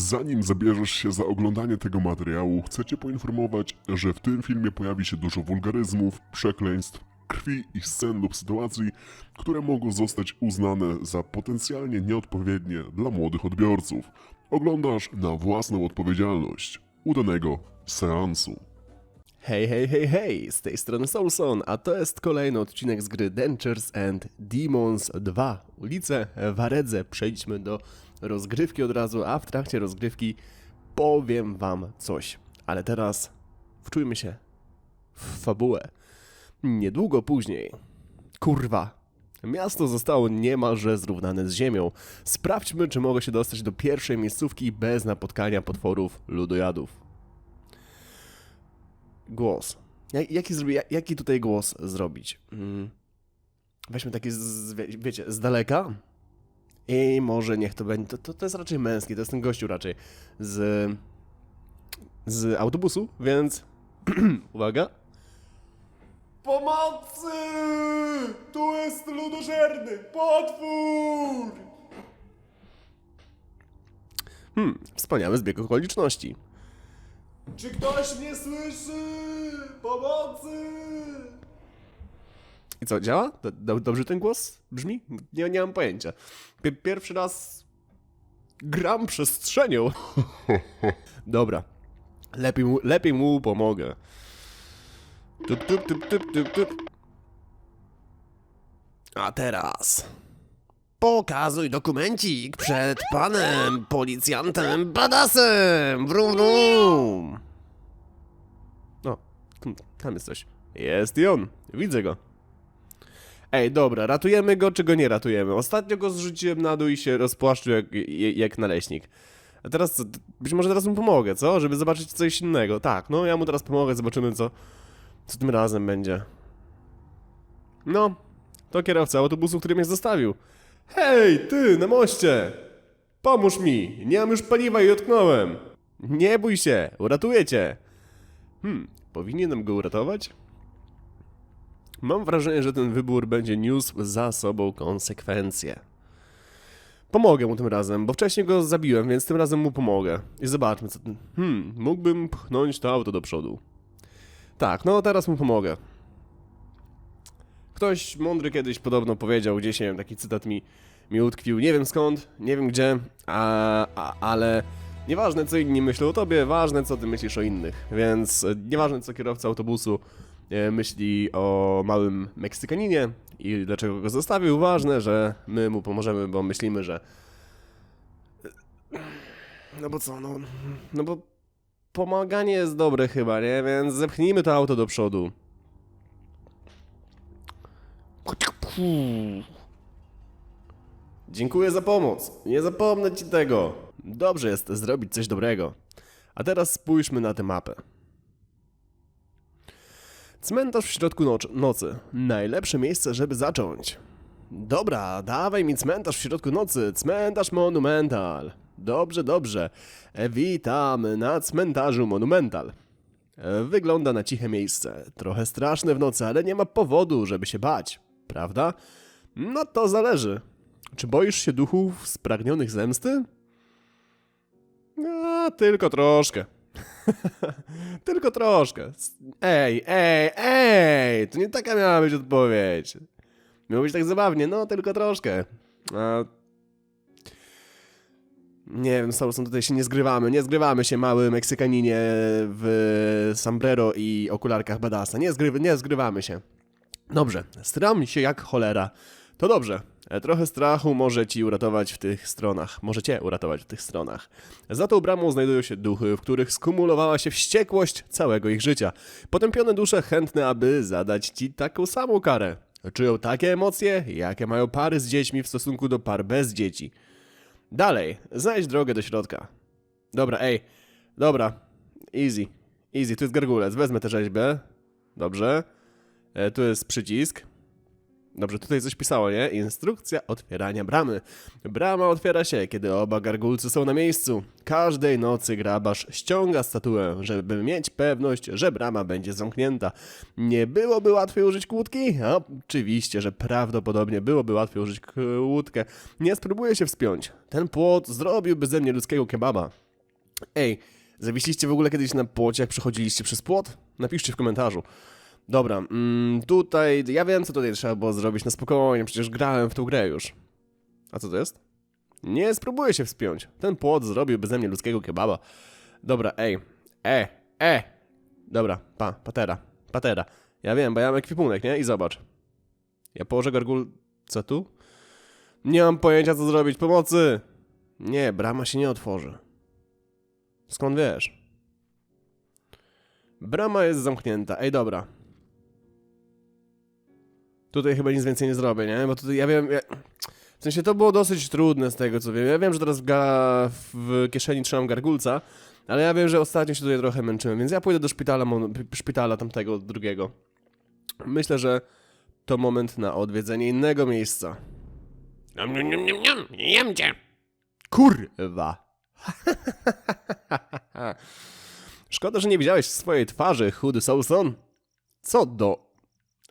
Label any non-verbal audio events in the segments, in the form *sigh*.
Zanim zabierzesz się za oglądanie tego materiału, chcę Cię poinformować, że w tym filmie pojawi się dużo wulgaryzmów, przekleństw, krwi i scen lub sytuacji, które mogą zostać uznane za potencjalnie nieodpowiednie dla młodych odbiorców. Oglądasz na własną odpowiedzialność. Udanego seansu. Hej, hej, hej, hej, z tej strony Soulson, a to jest kolejny odcinek z gry Dentures and Demons 2. Ulice Waredze. Przejdźmy do rozgrywki od razu, a w trakcie rozgrywki powiem wam coś. Ale teraz wczujmy się w fabułę. Niedługo później. Kurwa. Miasto zostało niemalże zrównane z ziemią. Sprawdźmy, czy mogę się dostać do pierwszej miejscówki bez napotkania potworów ludojadów głos. Jak, jaki, jaki tutaj głos zrobić? Mm. Weźmy taki, z, z, wie- wiecie, z daleka. I może niech to będzie. To, to, to jest raczej męski, to jest ten gościu raczej z. z autobusu, więc. *clears throat* uwaga. Pomocy! Tu jest ludożerny potwór! Hmm, wspaniały zbieg okoliczności. Czy ktoś mnie słyszy? Pomocy! I co, działa? Do, do, dobrze ten głos brzmi? Nie, nie mam pojęcia. Pi- pierwszy raz gram przestrzenią. *laughs* Dobra. Lepiej mu, lepiej mu pomogę. Tup, tup, tup, tup, tup, tup. A teraz... Pokazuj dokumencik przed panem policjantem Badasem! Wrum, wrum! O, tam jest coś. Jest i on. Widzę go. Ej, dobra, ratujemy go, czy go nie ratujemy? Ostatnio go zrzuciłem na dół i się rozpłaszczył jak, jak naleśnik. A teraz co? Być może teraz mu pomogę, co? Żeby zobaczyć coś innego. Tak, no ja mu teraz pomogę, zobaczymy co, co tym razem będzie. No, to kierowca autobusu, który mnie zostawił. Hej, ty, na moście! Pomóż mi, nie mam już paliwa i utknąłem. Nie bój się, uratuję cię. Hmm, powinienem go uratować? Mam wrażenie, że ten wybór będzie niósł za sobą konsekwencje. Pomogę mu tym razem, bo wcześniej go zabiłem, więc tym razem mu pomogę. I zobaczmy, co... Hmm, mógłbym pchnąć to auto do przodu. Tak, no teraz mu pomogę. Ktoś mądry kiedyś podobno powiedział, gdzieś nie wiem, taki cytat mi, mi utkwił, nie wiem skąd, nie wiem gdzie, a, a, ale nieważne co inni myślą o tobie, ważne co ty myślisz o innych, więc e, nieważne co kierowca autobusu myśli o małym Meksykaninie i dlaczego go zostawił, ważne, że my mu pomożemy, bo myślimy, że no bo co, no, no bo pomaganie jest dobre chyba, nie, więc zepchnijmy to auto do przodu. Dziękuję za pomoc. Nie zapomnę ci tego. Dobrze jest zrobić coś dobrego. A teraz spójrzmy na tę mapę. Cmentarz w środku noc- nocy. Najlepsze miejsce, żeby zacząć. Dobra, dawaj mi cmentarz w środku nocy. Cmentarz Monumental. Dobrze, dobrze. Witam na cmentarzu Monumental. Wygląda na ciche miejsce. Trochę straszne w nocy, ale nie ma powodu, żeby się bać. Prawda? No to zależy. Czy boisz się duchów spragnionych zemsty? A, tylko troszkę. *laughs* tylko troszkę. Ej, ej, ej! To nie taka miała być odpowiedź. Miało być tak zabawnie, no tylko troszkę. A... Nie wiem, Solson, tutaj się nie zgrywamy. Nie zgrywamy się, mały Meksykaninie w sombrero i okularkach badasa. Nie, zgry, nie zgrywamy się. Dobrze, stram się jak cholera. To dobrze. E, Trochę strachu może ci uratować w tych stronach. Może cię uratować w tych stronach. Za tą bramą znajdują się duchy, w których skumulowała się wściekłość całego ich życia. Potępione dusze chętne, aby zadać ci taką samą karę. Czują takie emocje, jakie mają pary z dziećmi w stosunku do par bez dzieci. Dalej, znajdź drogę do środka. Dobra, ej. Dobra. Easy. Easy, tu jest gargulec. Wezmę tę rzeźbę. Dobrze. E, tu jest przycisk. Dobrze, tutaj coś pisało, nie? Instrukcja otwierania bramy. Brama otwiera się, kiedy oba gargulcy są na miejscu. Każdej nocy grabarz ściąga statuę, żeby mieć pewność, że brama będzie zamknięta. Nie byłoby łatwiej użyć kłódki? Oczywiście, że prawdopodobnie byłoby łatwiej użyć kłódkę. Nie spróbuję się wspiąć. Ten płot zrobiłby ze mnie ludzkiego kebaba. Ej, zawiśliście w ogóle kiedyś na płocie, jak przechodziliście przez płot? Napiszcie w komentarzu. Dobra, mm, tutaj, ja wiem co tutaj trzeba było zrobić na spokojnie, przecież grałem w tą grę już. A co to jest? Nie spróbuję się wspiąć. Ten płot zrobił beze mnie ludzkiego kebaba. Dobra, ej, e, e. Dobra, pa, patera, patera. Ja wiem, bo ja mam ekwipunek, nie? I zobacz. Ja położę gargul... Co tu? Nie mam pojęcia co zrobić, pomocy! Nie, brama się nie otworzy. Skąd wiesz? Brama jest zamknięta. Ej, dobra. Tutaj chyba nic więcej nie zrobię, nie? Bo tutaj ja wiem... Ja... W sensie to było dosyć trudne z tego co wiem. Ja wiem, że teraz w, ga... w kieszeni trzymam gargulca, ale ja wiem, że ostatnio się tutaj trochę męczyłem, więc ja pójdę do szpitala, mon- szpitala tamtego drugiego. Myślę, że to moment na odwiedzenie innego miejsca. Niam, niam, niam, niam, niam, jem cię. Kurwa. *laughs* Szkoda, że nie widziałeś swojej twarzy, chudy Soulson. Co do...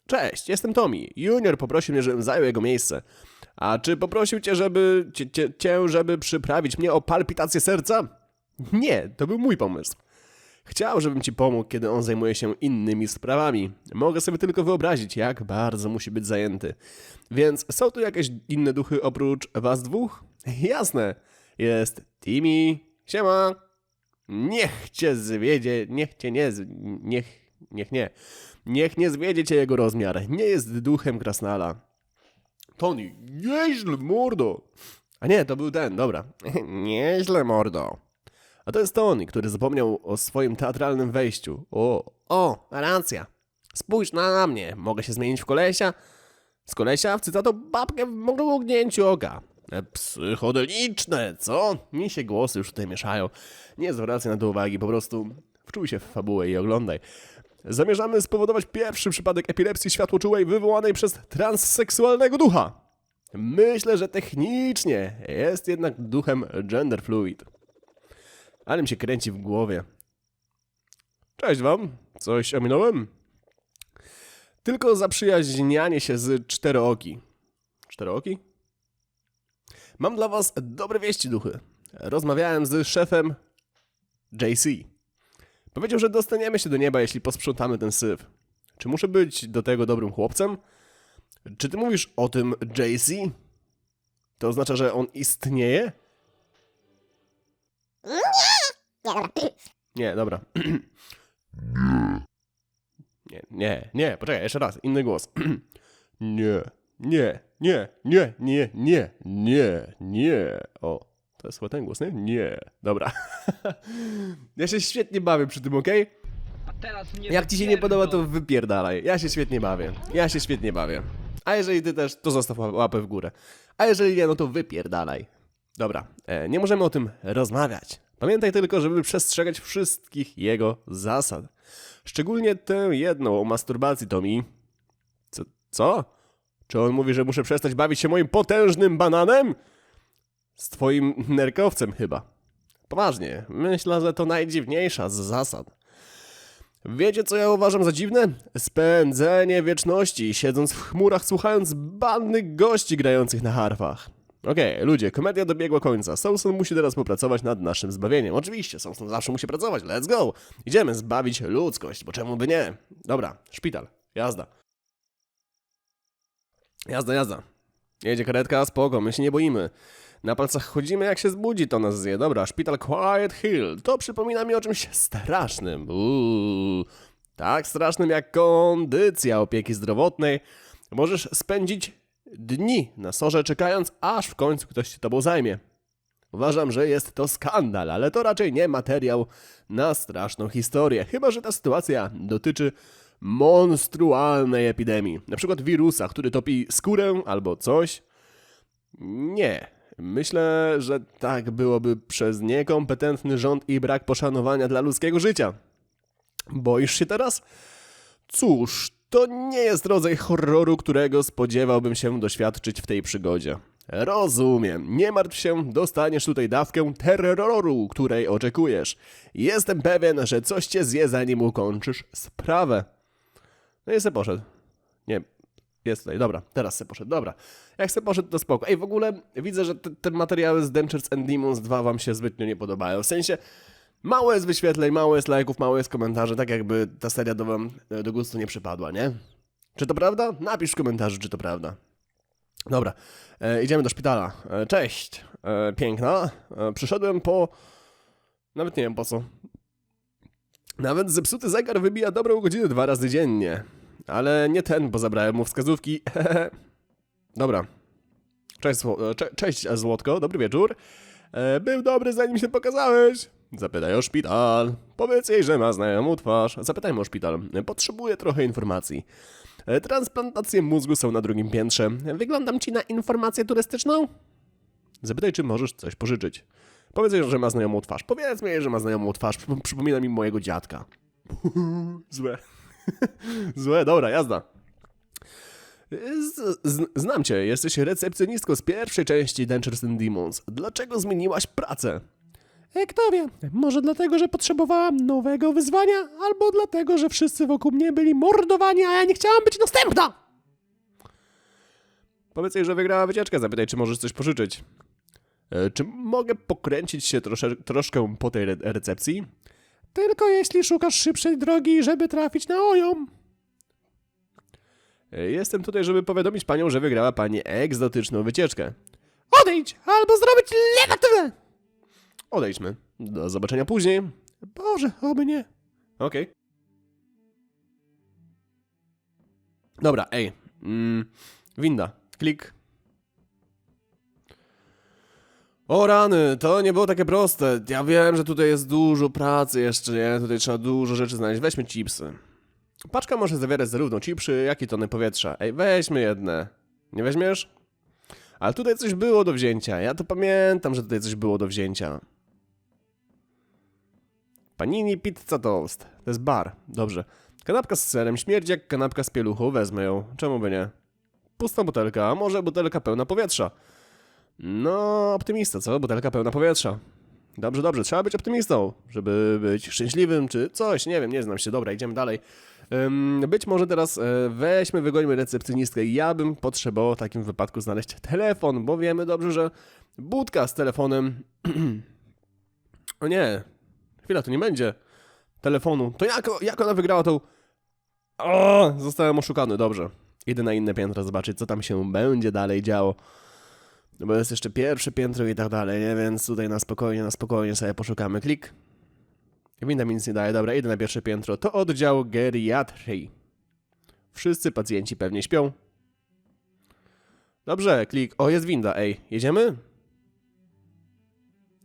Cześć, jestem Tommy. Junior poprosił mnie, żebym zajął jego miejsce. A czy poprosił cię, żeby... Cię, cię, cię, żeby przyprawić mnie o palpitację serca? Nie, to był mój pomysł. Chciał, żebym ci pomógł, kiedy on zajmuje się innymi sprawami. Mogę sobie tylko wyobrazić, jak bardzo musi być zajęty. Więc są tu jakieś inne duchy oprócz was dwóch? Jasne. Jest Timmy. Siema. Niech cię zwiedzie, niech cię nie, niech, niech nie. Niech nie zwiedzie cię jego rozmiar. Nie jest duchem krasnala. Tony, nieźle, mordo. A nie, to był ten, dobra. *laughs* nieźle, mordo. A to jest Tony, który zapomniał o swoim teatralnym wejściu. O, o, racja. Spójrz na mnie. Mogę się zmienić w kolesia? Z kolesia w cytato babkę w mrugnięciu oka. E, Psychodeliczne, co? Mi się głosy już tutaj mieszają. Nie zwracaj na to uwagi, po prostu wczuj się w fabułę i oglądaj. Zamierzamy spowodować pierwszy przypadek epilepsji światłoczułej wywołanej przez transseksualnego ducha. Myślę, że technicznie jest jednak duchem gender fluid. Ale mi się kręci w głowie. Cześć wam. Coś ominąłem? Tylko zaprzyjaźnianie się z czterooki. Czterooki? Mam dla was dobre wieści, duchy. Rozmawiałem z szefem JC. Powiedział, że dostaniemy się do nieba, jeśli posprzątamy ten syf. Czy muszę być do tego dobrym chłopcem? Czy ty mówisz o tym JC? To oznacza, że on istnieje? Nie, dobra. Nie, nie, nie, poczekaj, jeszcze raz, inny głos. Nie, nie, nie, nie, nie, nie, nie, nie. O, to jest chyba ten głos, nie? Nie, dobra. *laughs* Ja się świetnie bawię przy tym, okej? Jak ci się nie podoba, to wypierdalaj. Ja się świetnie bawię. Ja się świetnie bawię. A jeżeli ty też, to zostaw ła- łapę w górę. A jeżeli nie, no to wypierdalaj. Dobra, e, nie możemy o tym rozmawiać. Pamiętaj tylko, żeby przestrzegać wszystkich jego zasad. Szczególnie tę jedną o masturbacji, Tommy. Co? Co? Czy on mówi, że muszę przestać bawić się moim potężnym bananem? Z twoim nerkowcem chyba. Poważnie, myślę, że to najdziwniejsza z zasad. Wiecie, co ja uważam za dziwne? Spędzenie wieczności, siedząc w chmurach, słuchając bandy gości grających na harfach. Okej, ludzie, komedia dobiegła końca. Samson musi teraz popracować nad naszym zbawieniem. Oczywiście, Samson zawsze musi pracować. Let's go! Idziemy zbawić ludzkość, bo czemu by nie? Dobra, szpital. Jazda. Jazda, jazda. Jedzie karetka, spoko, my się nie boimy. Na palcach chodzimy, jak się zbudzi, to nas zje. Dobra, szpital Quiet Hill. To przypomina mi o czymś strasznym. Uuu, tak strasznym jak kondycja opieki zdrowotnej. Możesz spędzić dni na sorze, czekając, aż w końcu ktoś się tobą zajmie. Uważam, że jest to skandal, ale to raczej nie materiał na straszną historię, chyba że ta sytuacja dotyczy monstrualnej epidemii, na przykład wirusa, który topi skórę albo coś. Nie. Myślę, że tak byłoby przez niekompetentny rząd i brak poszanowania dla ludzkiego życia. Boisz się teraz? Cóż, to nie jest rodzaj horroru, którego spodziewałbym się doświadczyć w tej przygodzie. Rozumiem, nie martw się, dostaniesz tutaj dawkę terroru, której oczekujesz. Jestem pewien, że coś cię zje, zanim ukończysz sprawę. No i se poszedł. Nie, jest tutaj, dobra, teraz se poszedł, dobra. Jak se poszedł, to spoko. Ej, w ogóle widzę, że te, te materiały z Dentures and Demons 2 wam się zbytnio nie podobają. W sensie, Mało jest wyświetleń, mało jest lajków, mało jest komentarzy, tak jakby ta seria do wam e, do gustu nie przypadła, nie? Czy to prawda? Napisz w komentarzu, czy to prawda. Dobra, e, idziemy do szpitala. E, cześć, e, piękna. E, przyszedłem po... Nawet nie wiem po co. Nawet zepsuty zegar wybija dobrą godzinę dwa razy dziennie. Ale nie ten, bo zabrałem mu wskazówki. *laughs* Dobra. Cześć, e, cze- cześć, Złotko, dobry wieczór. E, był dobry zanim się pokazałeś. Zapytaj o szpital. Powiedz jej, że ma znajomą twarz. Zapytajmy o szpital. Potrzebuję trochę informacji. E, Transplantacje mózgu są na drugim piętrze. Wyglądam ci na informację turystyczną? Zapytaj, czy możesz coś pożyczyć. Powiedz jej, że ma znajomą twarz. Powiedzmy jej, że ma znajomą twarz. Przyp- Przypomina mi mojego dziadka. *laughs* Złe. *laughs* Złe, dobra, jazda. Z, z, znam cię, jesteś recepcjonistką z pierwszej części Dentures and Demons. Dlaczego zmieniłaś pracę? E, kto wie, może dlatego, że potrzebowałam nowego wyzwania, albo dlatego, że wszyscy wokół mnie byli mordowani, a ja nie chciałam być następna! Powiedz jej, że wygrała wycieczkę, zapytaj, czy możesz coś pożyczyć. E, czy mogę pokręcić się trosze, troszkę po tej re recepcji? Tylko jeśli szukasz szybszej drogi, żeby trafić na ojom. Jestem tutaj, żeby powiadomić panią, że wygrała pani egzotyczną wycieczkę. Odejdź, albo zrobić negatywne! Odejdźmy. Do zobaczenia później. Boże, oby nie. Okej. Dobra, ej. Mm, winda. Klik. O rany, to nie było takie proste. Ja wiem, że tutaj jest dużo pracy jeszcze, nie? Tutaj trzeba dużo rzeczy znaleźć. Weźmy chipsy. Paczka może zawierać zarówno chipsy, jak i tony powietrza. Ej, weźmy jedne. Nie weźmiesz? Ale tutaj coś było do wzięcia. Ja to pamiętam, że tutaj coś było do wzięcia. Panini Pizza Toast. To jest bar. Dobrze. Kanapka z serem śmierdzi jak kanapka z pieluchą. Wezmę ją. Czemu by nie? Pusta butelka, a może butelka pełna powietrza. No, optymista, co? Butelka pełna powietrza. Dobrze, dobrze, trzeba być optymistą, żeby być szczęśliwym, czy coś, nie wiem, nie znam się. Dobra, idziemy dalej. Być może teraz e, weźmy, wygońmy recepcjonistkę. Ja bym potrzebował w takim wypadku znaleźć telefon, bo wiemy dobrze, że budka z telefonem... *clears throat* o nie, chwila, to nie będzie telefonu. To jak, jak ona wygrała tą... O, zostałem oszukany, dobrze. Idę na inne piętro zobaczyć, co tam się będzie dalej działo. No bo jest jeszcze pierwsze piętro i tak dalej, nie? Więc tutaj na spokojnie, na spokojnie sobie poszukamy. Klik. Winda mi nic nie daje. Dobra, idę na pierwsze piętro. To oddział geriatrii. Wszyscy pacjenci pewnie śpią. Dobrze, klik. O, jest winda, ej. Jedziemy?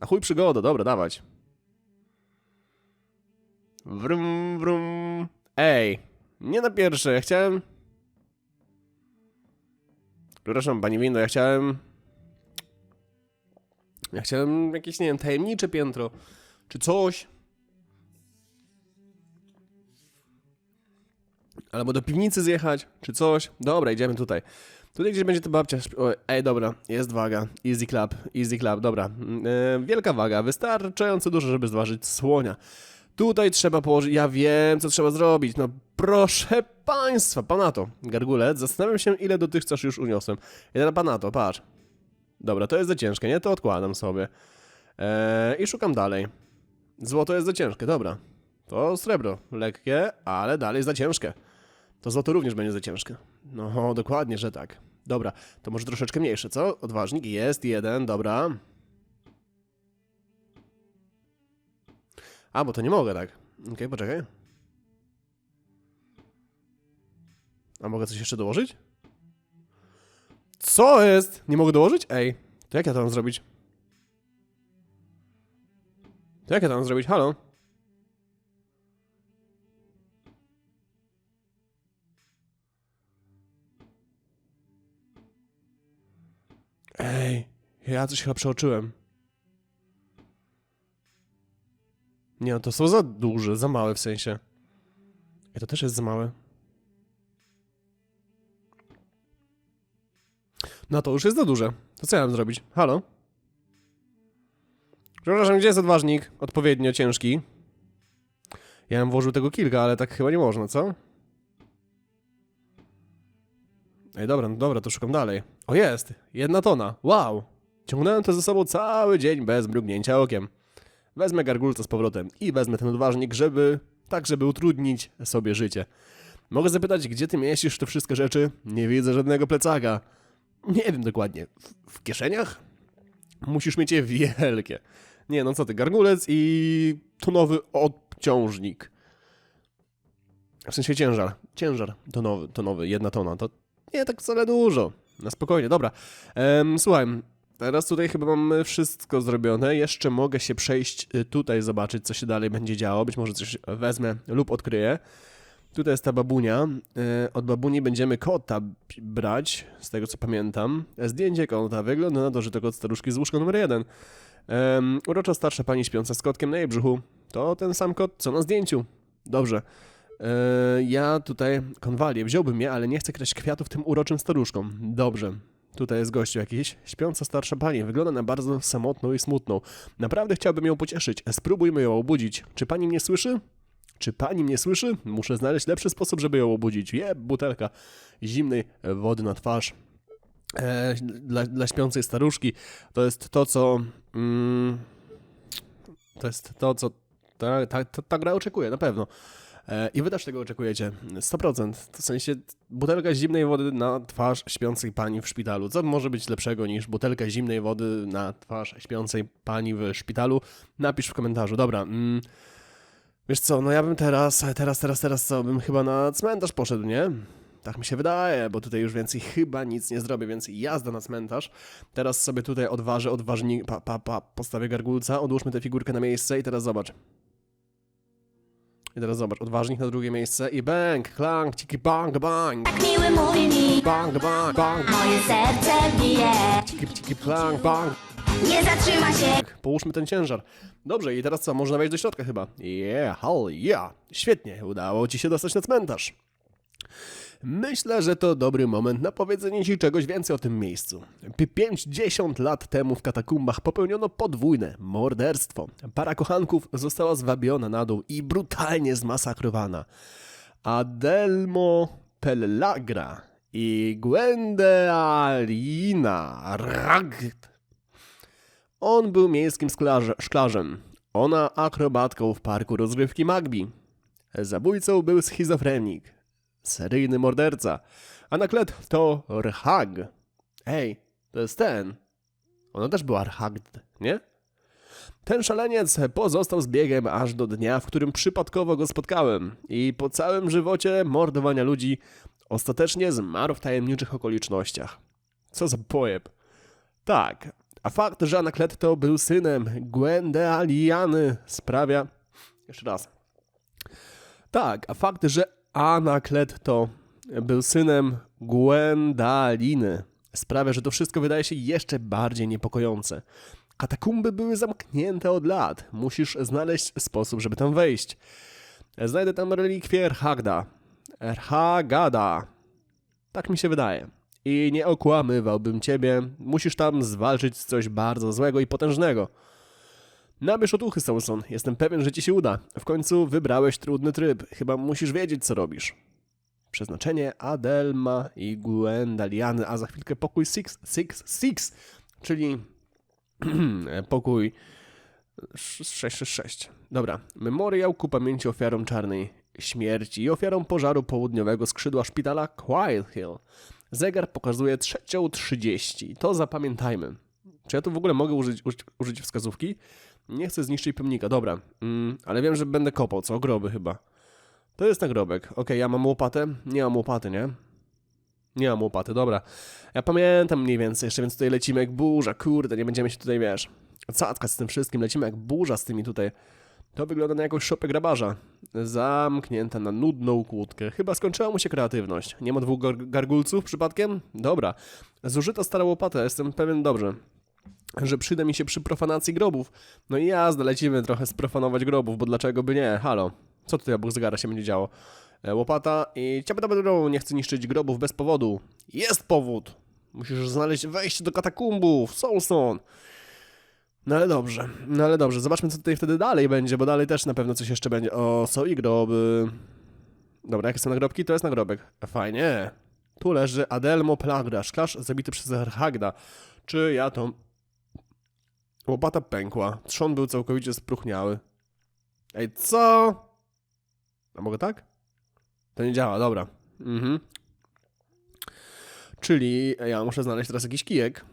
A chuj przygoda, dobra, dawać. Wrum, wrum. Ej, nie na pierwsze, ja chciałem... Przepraszam, pani winda, ja chciałem... Ja chciałem jakieś, nie wiem, tajemnicze piętro. Czy coś. Albo do piwnicy zjechać, czy coś. Dobra, idziemy tutaj. Tutaj gdzieś będzie to babcia. ej, dobra, jest waga. Easy clap, easy clap, dobra. Mm, E, wielka waga, wystarczająco dużo, żeby zważyć słonia. Tutaj trzeba położyć. Ja wiem, co trzeba zrobić. No proszę państwa, panato. Gargulec, zastanawiam się, ile dotychczas już uniosłem. Jeden panato, patrz. Dobra, to jest za ciężkie, nie? To odkładam sobie. Eee, I szukam dalej. Złoto jest za ciężkie, dobra. To srebro, lekkie, ale dalej za ciężkie. To złoto również będzie za ciężkie. No, dokładnie, że tak. Dobra, to może troszeczkę mniejsze, co? Odważnik jest, jeden, dobra. A, bo to nie mogę tak. Okej, poczekaj. A mogę coś jeszcze dołożyć? Co jest? Nie mogę dołożyć? Ej, to jak ja to mam zrobić? To jak ja to mam zrobić? Halo? Ej, ja coś chyba przeoczyłem. Nie, no to są za duże, za małe w sensie. I to też jest za małe. No to już jest za duże. To co ja mam zrobić? Halo? Przepraszam, gdzie jest odważnik? Odpowiednio ciężki. Ja bym włożył tego kilka, ale tak chyba nie można, co? Ej, dobra, no dobra, to szukam dalej. O, jest! Jedna tona. Wow! Ciągnąłem to ze sobą cały dzień bez mrugnięcia okiem. Wezmę gargulca z powrotem i wezmę ten odważnik, żeby... tak, żeby utrudnić sobie życie. Mogę zapytać, gdzie ty mieścisz te wszystkie rzeczy? Nie widzę żadnego plecaka. Nie wiem dokładnie. W, w kieszeniach? Musisz mieć je wielkie. Nie, no co ty, gargulec i tonowy obciążnik. W sensie ciężar. Ciężar tonowy, tonowy jedna tona. To nie tak wcale dużo. Na spokojnie, dobra. Em, słuchaj, teraz tutaj chyba mamy wszystko zrobione. Jeszcze mogę się przejść y, tutaj, zobaczyć, co się dalej będzie działo. Być może coś wezmę lub odkryję. Tutaj jest ta babunia. E, Od babuni będziemy kota brać, z tego co pamiętam. E, Zdjęcie kota wygląda na to, że to kot staruszki z łóżka numer jeden. Um, urocza starsza pani śpiąca z kotkiem na jej brzuchu. To ten sam kot, co na zdjęciu. Dobrze. E, ja tutaj konwalię, wziąłbym je, ale nie chcę kraść kwiatów tym uroczym staruszkom. Dobrze. Tutaj jest gościu jakiś. Śpiąca starsza pani. Wygląda na bardzo samotną i smutną. Naprawdę chciałbym ją pocieszyć. Spróbujmy ją obudzić. Czy pani mnie słyszy? Czy pani mnie słyszy? Muszę znaleźć lepszy sposób, żeby ją obudzić. Je, butelka zimnej wody na twarz. E, dla, dla śpiącej staruszki to jest to, co. Mm, to jest to, co ta, ta, ta, ta gra oczekuje, na pewno. E, I wy też tego oczekujecie. 100%. W sensie butelka zimnej wody na twarz śpiącej pani w szpitalu. Co może być lepszego niż butelka zimnej wody na twarz śpiącej pani w szpitalu? Napisz w komentarzu. Dobra. Mm, Wiesz co, no ja bym teraz, teraz, teraz, teraz co, bym chyba na cmentarz poszedł, nie? Tak mi się wydaje, bo tutaj już więcej chyba nic nie zrobię, więc jazda na cmentarz. Teraz sobie tutaj odważę, odważnik, pa, pa, pa, postawię gargulca, odłóżmy tę figurkę na miejsce i teraz zobacz. I teraz zobacz, odważnik na drugie miejsce i bang, klank, ciki bang, bang, Tak miły mówi mi, bang, bang, bang, moje serce bije. ciki, ciki, klank, bang. Nie zatrzyma się, Tak, połóżmy ten ciężar. Dobrze, i teraz co, można wejść do środka chyba. Yeah, hell yeah. Świetnie, udało ci się dostać na cmentarz. Myślę, że to dobry moment na powiedzenie ci czegoś więcej o tym miejscu. P- 50 lat temu w katakumbach popełniono podwójne morderstwo. Para kochanków została zwabiona na dół i brutalnie zmasakrowana. Adelmo Pellagra i Gwendealina Ragt on był miejskim sklarze, szklarzem, ona akrobatką w parku rozgrywki Magbi. Zabójcą był schizofrenik, seryjny morderca, a naklet to Rhag. Ej, to jest ten. Ona też była Rhagd, nie? Ten szaleniec pozostał z biegiem aż do dnia, w którym przypadkowo go spotkałem i po całym żywocie mordowania ludzi ostatecznie zmarł w tajemniczych okolicznościach. Co za pojeb. Tak, a fakt, że Anakleto był synem Gwendealiany sprawia... Jeszcze raz. Tak, a fakt, że Anakleto był synem Gwendaliny sprawia, że to wszystko wydaje się jeszcze bardziej niepokojące. Katakumby były zamknięte od lat. Musisz znaleźć sposób, żeby tam wejść. Znajdę tam relikwię Erhagda. Erhagada. Tak mi się wydaje. I nie okłamywałbym ciebie. Musisz tam zwalczyć coś bardzo złego i potężnego. Nabierz otuchy, Samson. Jestem pewien, że ci się uda. W końcu wybrałeś trudny tryb. Chyba musisz wiedzieć, co robisz. Przeznaczenie Adelma i Gwendaliany, a za chwilkę pokój Six, Six, Six, czyli *clears throat* pokój 666. Dobra. Memoriał ku pamięci ofiarom czarnej śmierci i ofiarom pożaru południowego skrzydła szpitala Quiet Hill. Zegar pokazuje trzecią 30. To zapamiętajmy. Czy ja tu w ogóle mogę użyć, użyć, użyć wskazówki? Nie chcę zniszczyć pomnika, dobra. Mm, ale wiem, że będę kopał, co? Groby chyba. To jest nagrobek. Okej, ja mam łopatę? Nie mam łopaty, nie? Nie mam łopaty, dobra. Ja pamiętam mniej więcej jeszcze, więc tutaj lecimy jak burza. Kurde, nie będziemy się tutaj, wiesz, cackać z tym wszystkim. Lecimy jak burza z tymi tutaj. To wygląda na jakąś szopę grabarza. Zamknięta na nudną kłódkę. Chyba skończyła mu się kreatywność. Nie ma dwóch gar- gargulców przypadkiem? Dobra. Zużyta stara łopata, jestem pewien dobrze. Że przyda mi się przy profanacji grobów. No i jazda, lecimy trochę sprofanować grobów, bo dlaczego by nie? Halo. Co tutaj obok zegara się będzie działo? E, Łopata i ciabadabadabą, nie chcę niszczyć grobów bez powodu. Jest powód! Musisz znaleźć wejście do katakumbów, Soulstone. No ale dobrze, no ale dobrze, zobaczmy co tutaj wtedy dalej będzie, bo dalej też na pewno coś jeszcze będzie. O, są i groby. Dobra, jakie są nagrobki? To jest nagrobek. Fajnie. Tu leży Adelmo Plagra, szklarz zabity przez Erhagda. Czy ja to Łopata pękła. Trzon był całkowicie spruchniały. Ej, co? A mogę tak? To nie działa, dobra. Mhm. Czyli ja muszę znaleźć teraz jakiś kijek.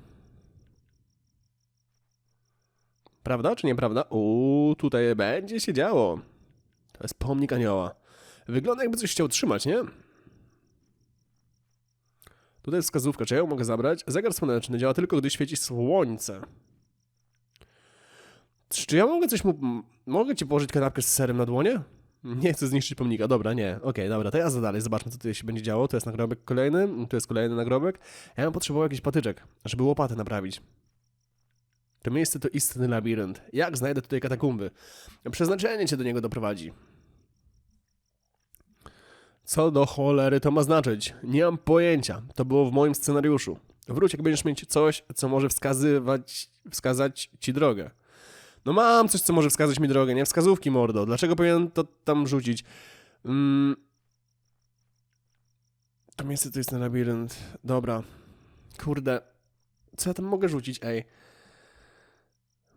Prawda czy nieprawda? Uuu, tutaj będzie się działo. To jest pomnik anioła. Wygląda jakby coś chciał trzymać, nie? Tutaj jest wskazówka, czy ja ją mogę zabrać? Zegar słoneczny działa tylko, gdy świeci słońce. Czy ja mogę coś mu... Mogę ci położyć kanapkę z serem na dłonie? Nie chcę zniszczyć pomnika, dobra, nie. Okej, dobra, to ja za dalej, zobaczmy co tutaj się będzie działo. To jest nagrobek kolejny, tu jest kolejny nagrobek. Ja bym potrzebował jakiś patyczek, żeby łopatę naprawić. To miejsce to istny labirynt. Jak znajdę tutaj katakumby? Przeznaczenie cię do niego doprowadzi. Co do cholery to ma znaczyć? Nie mam pojęcia. To było w moim scenariuszu. Wróć, jak będziesz mieć coś, co może wskazywać, wskazać ci drogę. No mam coś, co może wskazać mi drogę, nie? Wskazówki, mordo. Dlaczego powinien to tam rzucić? Mm. To miejsce to jest na labirynt. Dobra. Kurde. Co ja tam mogę rzucić, ej?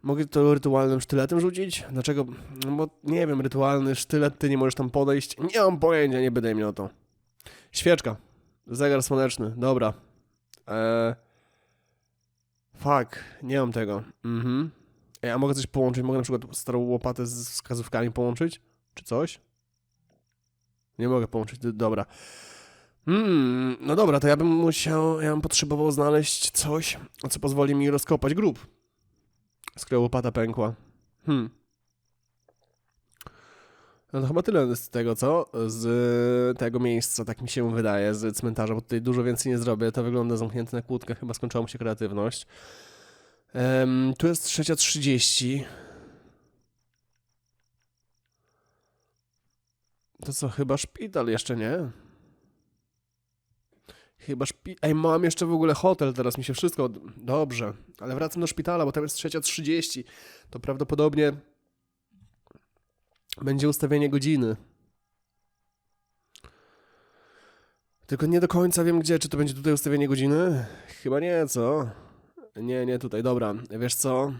Mogę to rytualnym sztyletem rzucić? Dlaczego? No bo nie wiem, rytualny sztylet, ty nie możesz tam podejść. Nie mam pojęcia, nie będę mnie o to. Świeczka. Zegar słoneczny, dobra. Eee... Fuck, nie mam tego. Mhm. Ej, a mogę coś połączyć? Mogę na przykład starą łopatę z wskazówkami połączyć? Czy coś? Nie mogę połączyć, dobra. Hmm, no dobra, to ja bym musiał, ja bym potrzebował znaleźć coś, co pozwoli mi rozkopać grób. Łopata pękła. Hmm. No to chyba tyle z tego, co? Z tego miejsca, tak mi się wydaje, z cmentarza, bo tutaj dużo więcej nie zrobię. To wygląda zamknięte na kłódkę, chyba skończyła mu się kreatywność. Em, tu jest trzecia trzydzieści. To co, chyba szpital jeszcze, nie? Chyba szpi... Ej, mam jeszcze w ogóle hotel, teraz mi się wszystko... Dobrze, ale wracam do szpitala, bo tam jest trzecia trzydzieści. To prawdopodobnie będzie ustawienie godziny. Tylko nie do końca wiem gdzie, czy to będzie tutaj ustawienie godziny? Chyba nie, co? Nie, nie tutaj, dobra. Wiesz co?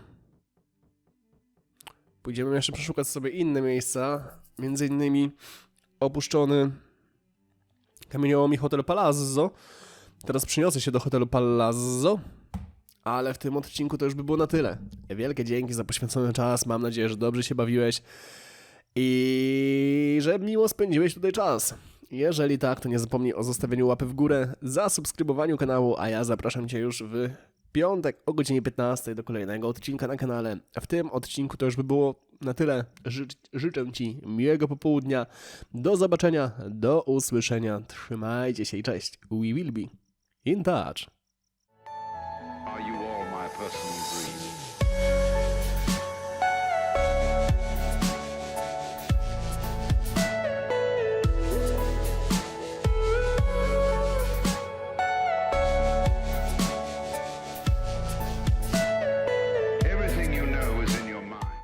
Pójdziemy jeszcze przeszukać sobie inne miejsca. Między innymi opuszczony kamieniołomi Hotel Palazzo. Teraz przyniosę się do hotelu Palazzo. Ale w tym odcinku to już by było na tyle. Wielkie dzięki za poświęcony czas. Mam nadzieję, że dobrze się bawiłeś i że miło spędziłeś tutaj czas. Jeżeli tak, to nie zapomnij o zostawieniu łapy w górę, zasubskrybowaniu kanału, a ja zapraszam Cię już w piątek o godzinie 15 do kolejnego odcinka na kanale. W tym odcinku to już by było na tyle. Ży życzę Ci miłego popołudnia. Do zobaczenia, do usłyszenia. Trzymajcie się i cześć. We will be in touch.